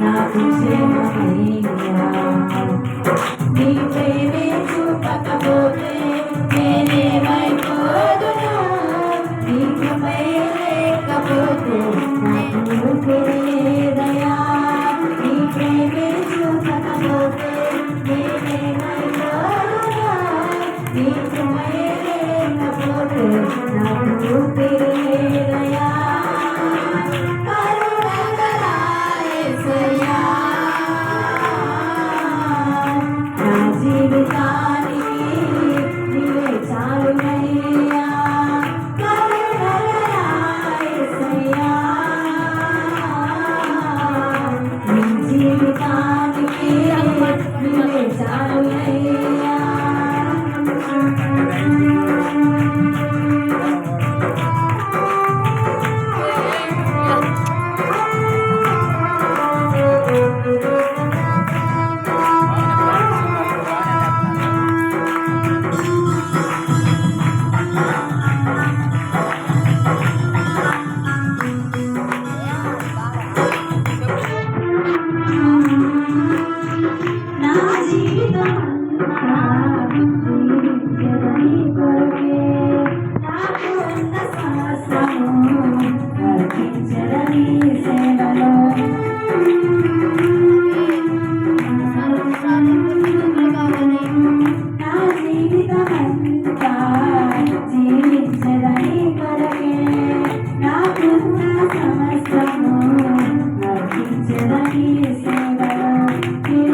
నాకు క్షేమమయ్యా నీ ప్రేమే చూపకపోతే నేనేమైపోదును నీ కృపే లేకపోతే నాకు ప్రేదయా నీ ప్రేమే చూపకపోతే నేనేమైపోదును నీ కృపే లేకపోతే నాకు ప్రేద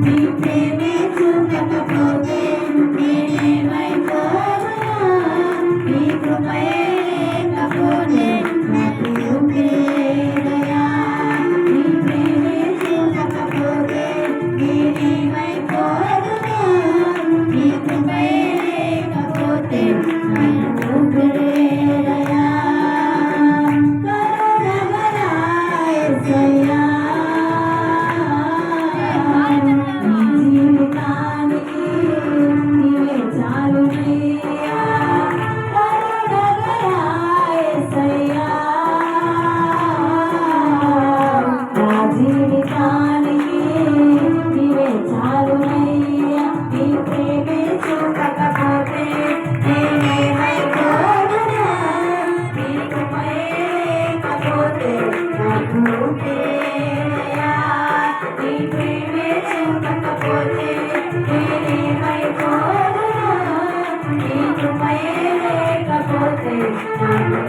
Thank you.